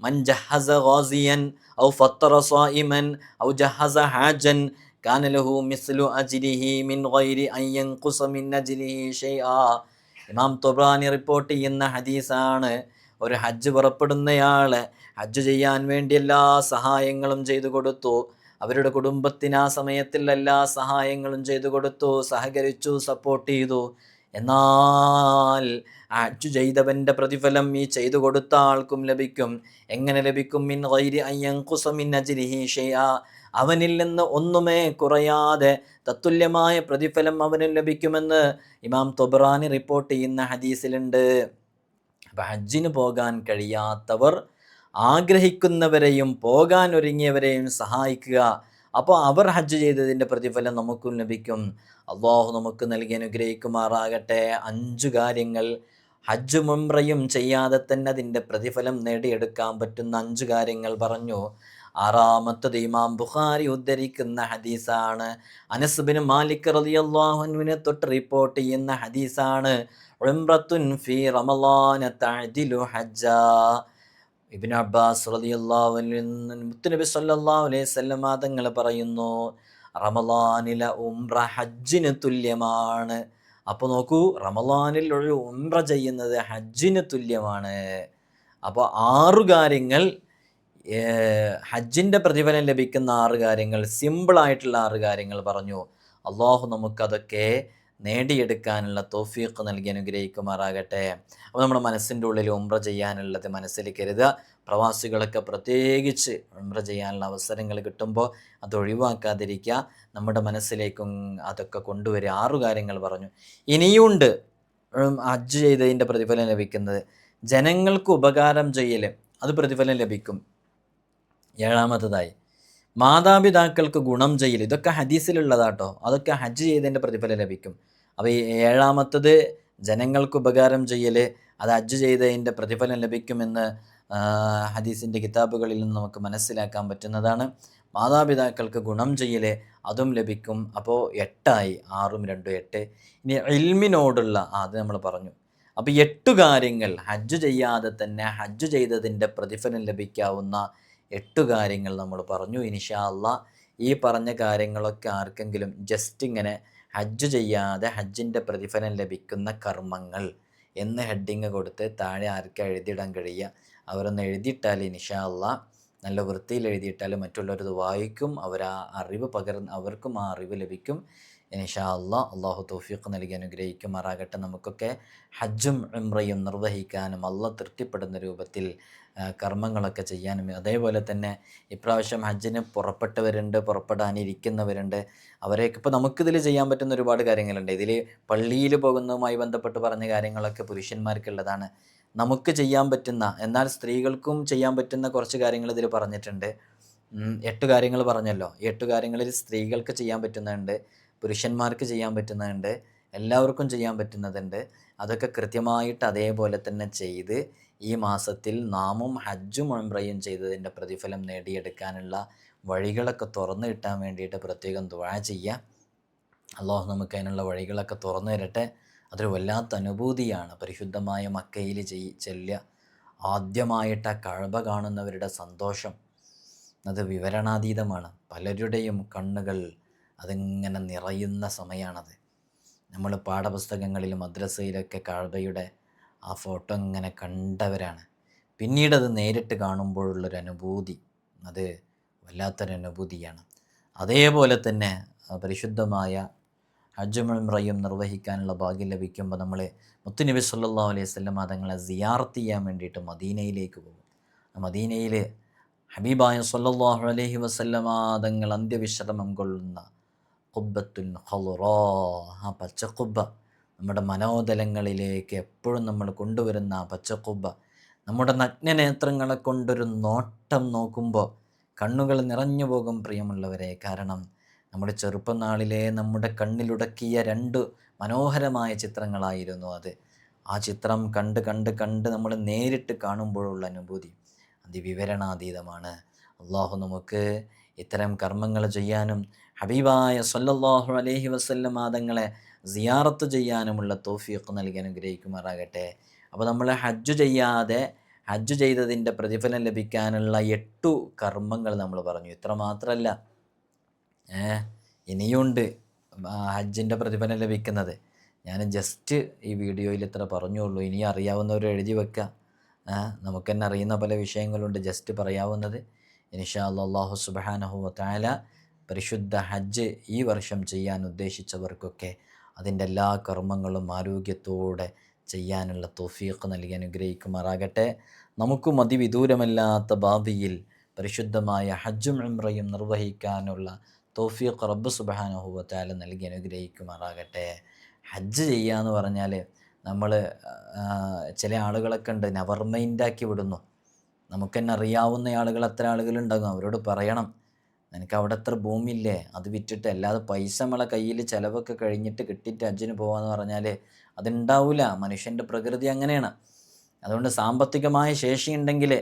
A: മൻ ജഹസ ഗാസിയൻ ഔ ഫത്തറ സ്വായിമൻ ഔ ജഹസ ഹാജൻ كان له مثل أجره من غير أن ينقص من أجره شيئا ഇമാം തുബ്രാനി റിപ്പോർട്ട് ചെയ്യുന്ന ഹദീസാണ് ഒരു ഹജ്ജ് പുറപ്പെടുന്നയാൾ ഹജ്ജ് ചെയ്യാൻ വേണ്ടി എല്ലാ സഹായങ്ങളും ചെയ്തു കൊടുത്തു അവരുടെ കുടുംബത്തിന് ആ സമയത്തിൽ എല്ലാ സഹായങ്ങളും ചെയ്തു കൊടുത്തു സഹകരിച്ചു സപ്പോർട്ട് ചെയ്തു എന്നാൽ ഹജ്ജ് ചെയ്തവൻ്റെ പ്രതിഫലം ഈ ചെയ്തു കൊടുത്ത ആൾക്കും ലഭിക്കും എങ്ങനെ ലഭിക്കും മിൻ ഗൈരി അയ്യങ്കുസമിൻ അജിരിഹീഷയ അവനിൽ നിന്ന് ഒന്നുമേ കുറയാതെ തത്തുല്യമായ പ്രതിഫലം അവന് ലഭിക്കുമെന്ന് ഇമാം തൊബ്രാനി റിപ്പോർട്ട് ചെയ്യുന്ന ഹദീസിലുണ്ട് അപ്പം ഹജ്ജിന് പോകാൻ കഴിയാത്തവർ ആഗ്രഹിക്കുന്നവരെയും പോകാൻ ഒരുങ്ങിയവരെയും സഹായിക്കുക അപ്പോൾ അവർ ഹജ്ജ് ചെയ്തതിൻ്റെ പ്രതിഫലം നമുക്കും ലഭിക്കും അള്ളാഹു നമുക്ക് നൽകി അനുഗ്രഹിക്കുമാറാകട്ടെ അഞ്ചു കാര്യങ്ങൾ ഹജ്ജ് മുംറയും ചെയ്യാതെ തന്നെ അതിൻ്റെ പ്രതിഫലം നേടിയെടുക്കാൻ പറ്റുന്ന അഞ്ചു കാര്യങ്ങൾ പറഞ്ഞു ആറാമത്തെ ഇമാം ബുഖാരി ഉദ്ധരിക്കുന്ന ഹദീസാണ് അനസ്ബിൻ മാലിക് റലിയല്ലാഹുവിനെ തൊട്ട് റിപ്പോർട്ട് ചെയ്യുന്ന ഹദീസാണ് ഉംറത്തുൻ ഫി റമലാന തഅദിലു ഹജ്ജ ഇബിൻ അബ്ബാസ് റലിയല്ലാഹു മുത്തുനബി സല്ലല്ലാഹു അലൈഹി വസല്ലമ തങ്ങൾ പറയുന്നു റമലാനിലെ ഉംറ ഹജ്ജിന് തുല്യമാണ് അപ്പോൾ നോക്കൂ റമലാനിൽ ഒരു ഉംറ ചെയ്യുന്നത് ഹജ്ജിന് തുല്യമാണ് അപ്പോൾ ആറു കാര്യങ്ങൾ ഹജ്ജിൻ്റെ പ്രതിഫലം ലഭിക്കുന്ന ആറ് കാര്യങ്ങൾ സിമ്പിളായിട്ടുള്ള ആറ് കാര്യങ്ങൾ പറഞ്ഞു അള്ളാഹു നമുക്കതൊക്കെ നേടിയെടുക്കാനുള്ള തോഫീക്ക് നൽകി അനുഗ്രഹിക്കുമാറാകട്ടെ അപ്പോൾ നമ്മുടെ മനസ്സിൻ്റെ ഉള്ളിൽ ഉമ്ര ചെയ്യാനുള്ളത് മനസ്സിൽ കരുതുക പ്രവാസികളൊക്കെ പ്രത്യേകിച്ച് ഉമ്ര ചെയ്യാനുള്ള അവസരങ്ങൾ കിട്ടുമ്പോൾ അത് ഒഴിവാക്കാതിരിക്കുക നമ്മുടെ മനസ്സിലേക്കും അതൊക്കെ കൊണ്ടുവരിക ആറു കാര്യങ്ങൾ പറഞ്ഞു ഇനിയുണ്ട് ഹജ്ജ് ചെയ്തതിൻ്റെ പ്രതിഫലം ലഭിക്കുന്നത് ജനങ്ങൾക്ക് ഉപകാരം ചെയ്യൽ അത് പ്രതിഫലം ലഭിക്കും ഏഴാമത്തതായി മാതാപിതാക്കൾക്ക് ഗുണം ചെയ്യൽ ഇതൊക്കെ ഹദീസിലുള്ളതാട്ടോ അതൊക്കെ ഹജ്ജ് ചെയ്തതിൻ്റെ പ്രതിഫലം ലഭിക്കും അപ്പോൾ ഈ ഏഴാമത്തത് ജനങ്ങൾക്ക് ഉപകാരം ചെയ്യൽ അത് ഹജ്ജ് ചെയ്തതിൻ്റെ പ്രതിഫലം ലഭിക്കുമെന്ന് ഹദീസിൻ്റെ കിതാബുകളിൽ നിന്ന് നമുക്ക് മനസ്സിലാക്കാൻ പറ്റുന്നതാണ് മാതാപിതാക്കൾക്ക് ഗുണം ചെയ്യൽ അതും ലഭിക്കും അപ്പോൾ എട്ടായി ആറും രണ്ടും എട്ട് ഇനി എൽമിനോടുള്ള അത് നമ്മൾ പറഞ്ഞു അപ്പോൾ എട്ടു കാര്യങ്ങൾ ഹജ്ജ് ചെയ്യാതെ തന്നെ ഹജ്ജ് ചെയ്തതിൻ്റെ പ്രതിഫലം ലഭിക്കാവുന്ന എട്ട് കാര്യങ്ങൾ നമ്മൾ പറഞ്ഞു ഇനിഷാ ഈ പറഞ്ഞ കാര്യങ്ങളൊക്കെ ആർക്കെങ്കിലും ജസ്റ്റ് ഇങ്ങനെ ഹജ്ജ് ചെയ്യാതെ ഹജ്ജിൻ്റെ പ്രതിഫലം ലഭിക്കുന്ന കർമ്മങ്ങൾ എന്ന് ഹെഡിങ് കൊടുത്ത് താഴെ ആർക്കും എഴുതിയിടാൻ കഴിയുക അവരൊന്ന് എഴുതിയിട്ടാൽ ഇനിഷാ നല്ല വൃത്തിയിൽ എഴുതിയിട്ടാൽ മറ്റുള്ളവരത് വായിക്കും അവർ ആ അറിവ് പകർന്ന് അവർക്കും ആ അറിവ് ലഭിക്കും ഇൻഷാ അല്ലാ അള്ളാഹു തൗഫീഖ് നൽകി അനുഗ്രഹിക്കുമാറാകട്ടെ നമുക്കൊക്കെ ഹജ്ജും ഉംറയും നിർവഹിക്കാനും അല്ല തൃപ്തിപ്പെടുന്ന രൂപത്തിൽ കർമ്മങ്ങളൊക്കെ ചെയ്യാനും അതേപോലെ തന്നെ ഇപ്രാവശ്യം ഹജ്ജിന് പുറപ്പെട്ടവരുണ്ട് പുറപ്പെടാനിരിക്കുന്നവരുണ്ട് അവരെയൊക്കെ ഇപ്പോൾ നമുക്കിതിൽ ചെയ്യാൻ പറ്റുന്ന ഒരുപാട് കാര്യങ്ങളുണ്ട് ഇതിൽ പള്ളിയിൽ പോകുന്നതുമായി ബന്ധപ്പെട്ട് പറഞ്ഞ കാര്യങ്ങളൊക്കെ പുരുഷന്മാർക്കുള്ളതാണ് നമുക്ക് ചെയ്യാൻ പറ്റുന്ന എന്നാൽ സ്ത്രീകൾക്കും ചെയ്യാൻ പറ്റുന്ന കുറച്ച് കാര്യങ്ങൾ ഇതിൽ പറഞ്ഞിട്ടുണ്ട് എട്ട് കാര്യങ്ങൾ പറഞ്ഞല്ലോ എട്ട് കാര്യങ്ങളിൽ സ്ത്രീകൾക്ക് ചെയ്യാൻ പറ്റുന്നുണ്ട് പുരുഷന്മാർക്ക് ചെയ്യാൻ പറ്റുന്നതുണ്ട് എല്ലാവർക്കും ചെയ്യാൻ പറ്റുന്നതുണ്ട് അതൊക്കെ കൃത്യമായിട്ട് അതേപോലെ തന്നെ ചെയ്ത് ഈ മാസത്തിൽ നാമും ഹജ്ജും ഉംറയും ചെയ്തതിൻ്റെ പ്രതിഫലം നേടിയെടുക്കാനുള്ള വഴികളൊക്കെ തുറന്നു കിട്ടാൻ വേണ്ടിയിട്ട് പ്രത്യേകം ദുഴ ചെയ്യുക അള്ളാഹു നമുക്ക് അതിനുള്ള വഴികളൊക്കെ തുറന്നു തരട്ടെ അതൊരു വല്ലാത്ത അനുഭൂതിയാണ് പരിശുദ്ധമായ മക്കയിൽ ചെയ് ചെല്ല ആദ്യമായിട്ട് ആ കഴവ കാണുന്നവരുടെ സന്തോഷം അത് വിവരണാതീതമാണ് പലരുടെയും കണ്ണുകൾ അതിങ്ങനെ നിറയുന്ന സമയമാണത് നമ്മൾ പാഠപുസ്തകങ്ങളിൽ മദ്രസയിലൊക്കെ കഴബയുടെ ആ ഫോട്ടോ ഇങ്ങനെ കണ്ടവരാണ് പിന്നീടത് നേരിട്ട് കാണുമ്പോഴുള്ളൊരു അനുഭൂതി അത് വല്ലാത്തൊരു അനുഭൂതിയാണ് അതേപോലെ തന്നെ പരിശുദ്ധമായ ഹജ്ജുമിമ്രയും നിർവഹിക്കാനുള്ള ഭാഗ്യം ലഭിക്കുമ്പോൾ നമ്മൾ മുത്തുനബി സല്ലാ അലൈഹി സ്വല്ലം തങ്ങളെ സിയാർത്ത് ചെയ്യാൻ വേണ്ടിയിട്ട് മദീനയിലേക്ക് പോകും മദീനയിൽ ഹബീബായ സല്ലാഹു അലഹി തങ്ങൾ അന്ത്യവിശ്രമം കൊള്ളുന്ന കുബ്ബത്തുൽ ഹലുറോ ആ പച്ചക്കുബ്ബ നമ്മുടെ മനോതലങ്ങളിലേക്ക് എപ്പോഴും നമ്മൾ കൊണ്ടുവരുന്ന ആ പച്ചക്കുബ്ബ നമ്മുടെ നഗ്നനേത്രങ്ങളെ കൊണ്ടൊരു നോട്ടം നോക്കുമ്പോൾ കണ്ണുകൾ നിറഞ്ഞു പോകും പ്രിയമുള്ളവരെ കാരണം നമ്മുടെ ചെറുപ്പനാളിലെ നമ്മുടെ കണ്ണിലുടക്കിയ രണ്ട് മനോഹരമായ ചിത്രങ്ങളായിരുന്നു അത് ആ ചിത്രം കണ്ട് കണ്ട് കണ്ട് നമ്മൾ നേരിട്ട് കാണുമ്പോഴുള്ള അനുഭൂതി അതിവിവരണാതീതമാണ് അള്ളാഹു നമുക്ക് ഇത്തരം കർമ്മങ്ങൾ ചെയ്യാനും ഹബീബായ സല്ലല്ലാഹു അലൈഹി വസല്ലം മാതങ്ങളെ സിയാറത്ത് ചെയ്യാനുമുള്ള തോഫിയൊക്കെ നൽകി അനുഗ്രഹിക്കുമാറാകട്ടെ അപ്പോൾ നമ്മൾ ഹജ്ജ് ചെയ്യാതെ ഹജ്ജ് ചെയ്തതിൻ്റെ പ്രതിഫലം ലഭിക്കാനുള്ള എട്ടു കർമ്മങ്ങൾ നമ്മൾ പറഞ്ഞു ഇത്ര മാത്രമല്ല ഇനിയുണ്ട് ഹജ്ജിൻ്റെ പ്രതിഫലം ലഭിക്കുന്നത് ഞാൻ ജസ്റ്റ് ഈ വീഡിയോയിൽ ഇത്ര പറഞ്ഞുള്ളൂ ഇനി അറിയാവുന്നവർ എഴുതി വെക്കുക നമുക്ക് തന്നെ അറിയുന്ന പല വിഷയങ്ങളുണ്ട് ജസ്റ്റ് പറയാവുന്നത് ഇൻഷാ അള്ളാഹു സുബാനഹു താല പരിശുദ്ധ ഹജ്ജ് ഈ വർഷം ചെയ്യാൻ ഉദ്ദേശിച്ചവർക്കൊക്കെ അതിൻ്റെ എല്ലാ കർമ്മങ്ങളും ആരോഗ്യത്തോടെ ചെയ്യാനുള്ള തോഫീഖ് നൽകി അനുഗ്രഹിക്കുമാറാകട്ടെ നമുക്കും അതിവിദൂരമല്ലാത്ത ഭാവിയിൽ പരിശുദ്ധമായ ഹജ്ജും ഉംറയും നിർവഹിക്കാനുള്ള തോഫീഖ് റബ്ബ് സുബാനുഭവത്താൽ നൽകി അനുഗ്രഹിക്കുമാറാകട്ടെ ഹജ്ജ് ചെയ്യാന്ന് എന്ന് പറഞ്ഞാൽ നമ്മൾ ചില ആളുകളൊക്കെ ഉണ്ട് നവർമൈൻഡാക്കി വിടുന്നു നമുക്കെന്നെ അറിയാവുന്ന ആളുകൾ അത്ര ആളുകളുണ്ടാകും അവരോട് പറയണം നിനക്ക് അവിടെ അത്ര ഭൂമിയില്ലേ അത് വിറ്റിട്ട് അല്ലാതെ പൈസ നമ്മളെ കയ്യിൽ ചിലവൊക്കെ കഴിഞ്ഞിട്ട് കിട്ടിയിട്ട് അജിന് പോകാമെന്ന് പറഞ്ഞാൽ അതുണ്ടാവില്ല മനുഷ്യൻ്റെ പ്രകൃതി അങ്ങനെയാണ് അതുകൊണ്ട് സാമ്പത്തികമായ ശേഷി ഉണ്ടെങ്കിൽ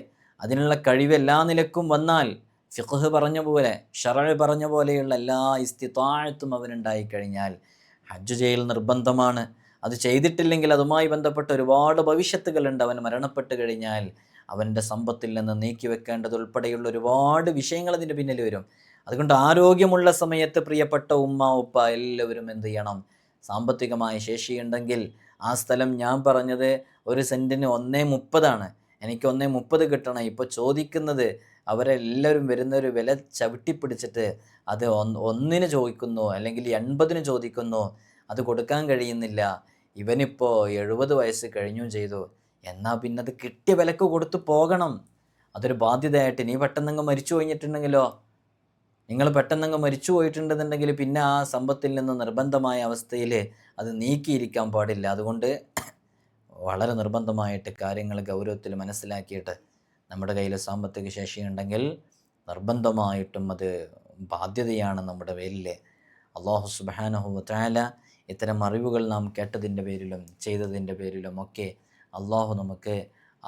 A: അതിനുള്ള കഴിവ് എല്ലാ നിലക്കും വന്നാൽ ഫിഖ് പറഞ്ഞ പോലെ ഷറഴ് പറഞ്ഞ പോലെയുള്ള എല്ലാ ഇസ്തിത്താഴത്തും അവനുണ്ടായിക്കഴിഞ്ഞാൽ ഹജ്ജ് ചെയ്യൽ നിർബന്ധമാണ് അത് ചെയ്തിട്ടില്ലെങ്കിൽ അതുമായി ബന്ധപ്പെട്ട ഒരുപാട് ഭവിഷ്യത്തുകളുണ്ട് അവൻ മരണപ്പെട്ട് കഴിഞ്ഞാൽ അവൻ്റെ സമ്പത്തിൽ നിന്ന് നീക്കി ഉൾപ്പെടെയുള്ള ഒരുപാട് വിഷയങ്ങൾ അതിൻ്റെ പിന്നിൽ വരും അതുകൊണ്ട് ആരോഗ്യമുള്ള സമയത്ത് പ്രിയപ്പെട്ട ഉമ്മ ഉപ്പ എല്ലാവരും എന്ത് ചെയ്യണം സാമ്പത്തികമായ ശേഷിയുണ്ടെങ്കിൽ ആ സ്ഥലം ഞാൻ പറഞ്ഞത് ഒരു സെൻറ്റിന് ഒന്നേ മുപ്പതാണ് എനിക്ക് ഒന്നേ മുപ്പത് കിട്ടണം ഇപ്പോൾ ചോദിക്കുന്നത് അവരെല്ലാവരും വരുന്ന ഒരു വില ചവിട്ടിപ്പിടിച്ചിട്ട് അത് ഒന്നിന് ചോദിക്കുന്നു അല്ലെങ്കിൽ എൺപതിന് ചോദിക്കുന്നു അത് കൊടുക്കാൻ കഴിയുന്നില്ല ഇവനിപ്പോൾ എഴുപത് വയസ്സ് കഴിഞ്ഞും ചെയ്തു എന്നാൽ പിന്നെ അത് കിട്ടിയ വിലക്ക് കൊടുത്തു പോകണം അതൊരു ബാധ്യതയായിട്ട് നീ പെട്ടെന്നങ്ങ് മരിച്ചു കഴിഞ്ഞിട്ടുണ്ടെങ്കിലോ നിങ്ങൾ പെട്ടെന്നങ്ങ് മരിച്ചു പോയിട്ടുണ്ടെന്നുണ്ടെങ്കിൽ പിന്നെ ആ സമ്പത്തിൽ നിന്ന് നിർബന്ധമായ അവസ്ഥയിൽ അത് നീക്കിയിരിക്കാൻ പാടില്ല അതുകൊണ്ട് വളരെ നിർബന്ധമായിട്ട് കാര്യങ്ങൾ ഗൗരവത്തിൽ മനസ്സിലാക്കിയിട്ട് നമ്മുടെ കയ്യിൽ സാമ്പത്തിക ശേഷിയുണ്ടെങ്കിൽ നിർബന്ധമായിട്ടും അത് ബാധ്യതയാണ് നമ്മുടെ പേരിൽ അള്ളാഹു സുബാനഹു താല ഇത്തരം അറിവുകൾ നാം കേട്ടതിൻ്റെ പേരിലും ചെയ്തതിൻ്റെ പേരിലും ഒക്കെ അള്ളാഹു നമുക്ക്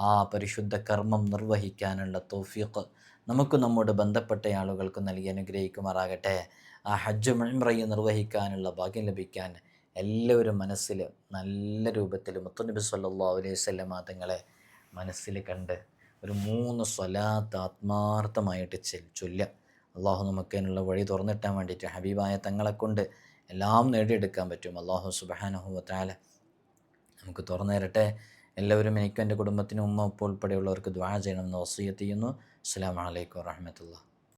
A: ആ പരിശുദ്ധ കർമ്മം നിർവഹിക്കാനുള്ള തോഫീഖ് നമുക്ക് നമ്മോട് ബന്ധപ്പെട്ട ആളുകൾക്ക് നൽകി അനുഗ്രഹിക്കുമാറാകട്ടെ ആ ഹജ്ജ് മെമ്രയ്യ നിർവഹിക്കാനുള്ള ഭാഗ്യം ലഭിക്കാൻ എല്ലാവരും മനസ്സിൽ നല്ല രൂപത്തിൽ മുത്തുനബി സല്ലാ അലൈഹി സ്വല്ലമ തങ്ങളെ മനസ്സിൽ കണ്ട് ഒരു മൂന്ന് സ്വലാത്ത് ആത്മാർത്ഥമായിട്ട് ചൊല്ല അള്ളാഹു അതിനുള്ള വഴി തുറന്നിട്ടാൻ വേണ്ടിയിട്ട് ഹബീബായ തങ്ങളെ കൊണ്ട് എല്ലാം നേടിയെടുക്കാൻ പറ്റും അള്ളാഹു സുബാനഹു വത്താല നമുക്ക് തുറന്നു തരട്ടെ എല്ലാവരും എനിക്കും എൻ്റെ കുടുംബത്തിനും ഉമ്മ ഉപ്പ് ഉൾപ്പെടെയുള്ളവർക്ക് ദ്വാ ചെയ്യണമെന്ന് വസൂയത്ത് ചെയ്യുന്നു അസ്സാം വലൈക്കും വാഹമത്തുള്ള